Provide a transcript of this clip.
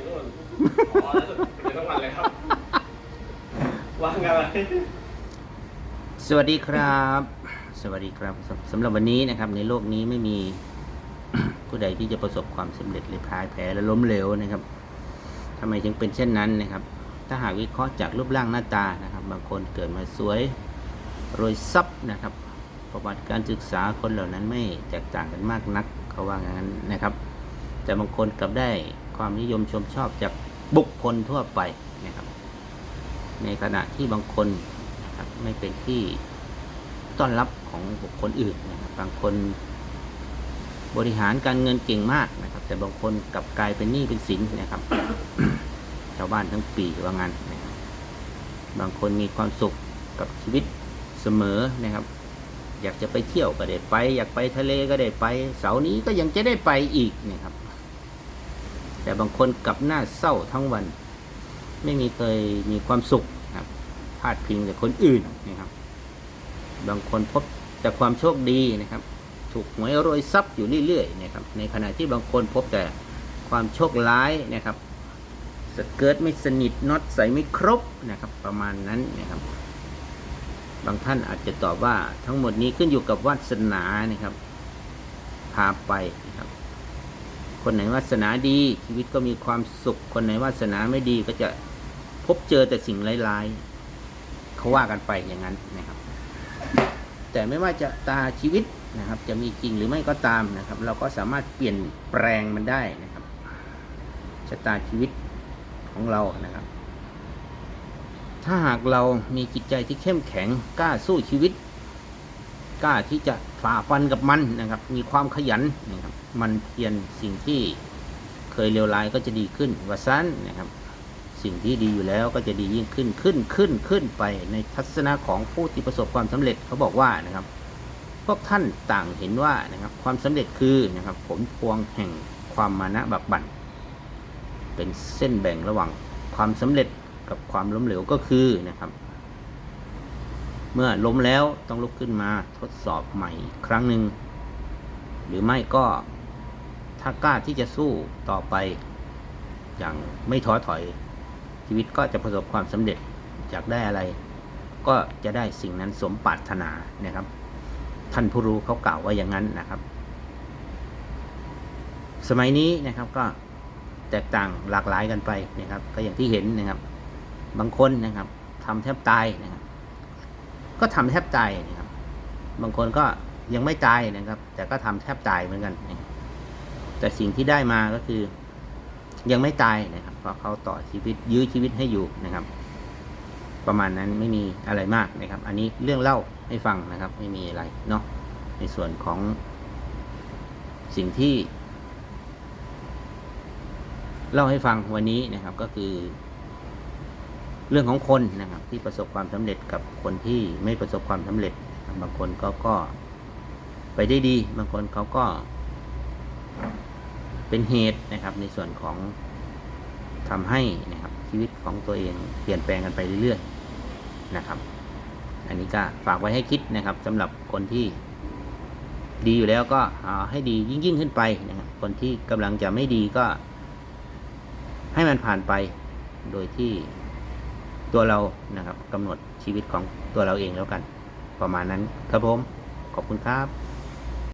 อ๋อแล้วสุดเป็นทั้งวันเลยครับ ว่างอะไรสวัสดีครับ สวัสดีครับสำสำหรับวันนี้นะครับ ในโลกนี้ไม่มี ผู้ใดที่จะประสบความสำเร็จหรือพ่ายแพ้และล้มเหลวนะครับทำไมจึงเป็นเช่นนั้นนะครับ ถ้าหากวิเคราะห์จากรูปร่างหน้าตานะครับ บางคนเกิดมาสวยรวยทรัพย์นะครับ ประวัติการศึกษาคนเหล่านั้นไม่แตกต่างกันมากนักเขาว่างั้นนะครับ แต่บางคนกลับได้ ความนิยมชมชอบจากบุคคลทั่วไปนะครับ ในขณะที่บางคนนะครับไม่เป็นที่ต้อนรับของบุคคลอื่นนะครับ บางคนบริหารการเงินเก่งมากนะครับ แต่บางคนกลับกลายเป็นหนี้เป็นสินนะครับ ชาวบ้านทั้งปีว่างั้นนะครับบางคนมีความสุขกับชีวิตเสมอนะครับ อยากจะไปเที่ยวก็ได้ไป อยากไปทะเลก็ได้ไป เสาร์นี้ก็ยังจะได้ไปอีกนะครับ แต่บางคนกลับหน้าเศร้าทั้งวัน ไม่มีเคยมีความสุขนะครับพาดพิงแต่คนอื่นนะครับ บางคนพบแต่ความโชคดีนะครับ ถูกหวยรวยทรัพย์อยู่เรื่อยๆนะครับ ในขณะที่บางคนพบแต่ความโชคร้ายนะครับสเกิร์ตไม่สนิทน็อตใส่ไม่ครบนะครับ ประมาณนั้นนะครับ บางท่านอาจจะตอบว่าทั้งหมดนี้ขึ้นอยู่กับวาสนานะครับ พาไปนะครับ คนไหนวาสนาดีชีวิตก็มีความสุข คนไหนวาสนาไม่ดีก็จะพบเจอแต่สิ่งร้ายๆเขาว่ากันไปอย่างนั้นนะครับ แต่ไม่ว่าจะตาชีวิตนะครับ จะมีจริงหรือไม่ก็ตามนะครับ เราก็สามารถเปลี่ยนแปลงมันได้นะครับชะตาชีวิตของเรานะครับ ถ้าหากเรามีจิตใจที่เข้มแข็งกล้าสู้ชีวิต ล้าที่จะฝ่าฟันกับมันนะครับ มีความขยันนะครับ มันเพียรสิ่งที่เคยเลวร้ายก็จะดีขึ้นว่าสันนะครับ สิ่งที่ดีอยู่แล้วก็จะดียิ่งขึ้นขึ้นขึ้นขึ้นไปในทัศนะของผู้ที่ประสบความสำเร็จเขาบอกว่านะครับ พวกท่านต่างเห็นว่านะครับ ความสำเร็จคือนะครับ ผลพวงแห่งความมานะบักบั่นเป็นเส้นแบ่งระหว่างความสำเร็จกับความล้มเหลวก็คือนะครับ เมื่อล้มแล้วต้องลุกขึ้นมาทดสอบใหม่อีกครั้งหนึ่ง หรือไม่ก็ถ้ากล้าที่จะสู้ต่อไป อย่างไม่ท้อถอย ชีวิตก็จะประสบความสำเร็จอยากได้อะไร ก็จะได้สิ่งนั้นสมปรารถนานะครับ ท่านผู้รู้เขากล่าวว่าอย่างนั้นนะครับ สมัยนี้นะครับก็แตกต่างหลากหลายกันไปนะครับ ก็อย่างที่เห็นนะครับ บางคนนะครับทำแทบตายนะครับ ก็ทำแทบตายนะครับ บางคนก็ยังไม่ตายนะครับ แต่ก็ทำแทบตายเหมือนกันนะแต่สิ่งที่ได้มาก็คือ ยังไม่ตายนะครับเพราะเขาต่อชีวิตยื้อชีวิตให้อยู่นะครับ ประมาณนั้นไม่มีอะไรมากนะครับ อันนี้เรื่องเล่าให้ฟังนะครับ ไม่มีอะไรเนาะในส่วนของสิ่งที่ เล่าให้ฟังวันนี้นะครับก็คือ เรื่องของคนนะครับที่ประสบความสำเร็จกับคนที่ไม่ประสบความสำเร็จ บางคนก็ก็ไปได้ดี บางคนเขาก็ เป็นเหตุนะครับ ในส่วนของทำให้นะครับ ชีวิตของตัวเองเปลี่ยนแปลงกันไปเรื่อยๆนะครับ อันนี้ก็ฝากไว้ให้คิดนะครับสำหรับคนที่ดีอยู่แล้วก็ให้ดียิ่งยิ่งขึ้นไปนะครับ คนที่กำลังจะไม่ดีก็ ให้มันผ่านไปโดยที่ ตัวเรานะครับกำหนดชีวิตของตัวเราเองแล้วกัน ประมาณนั้นครับผมขอบคุณครับ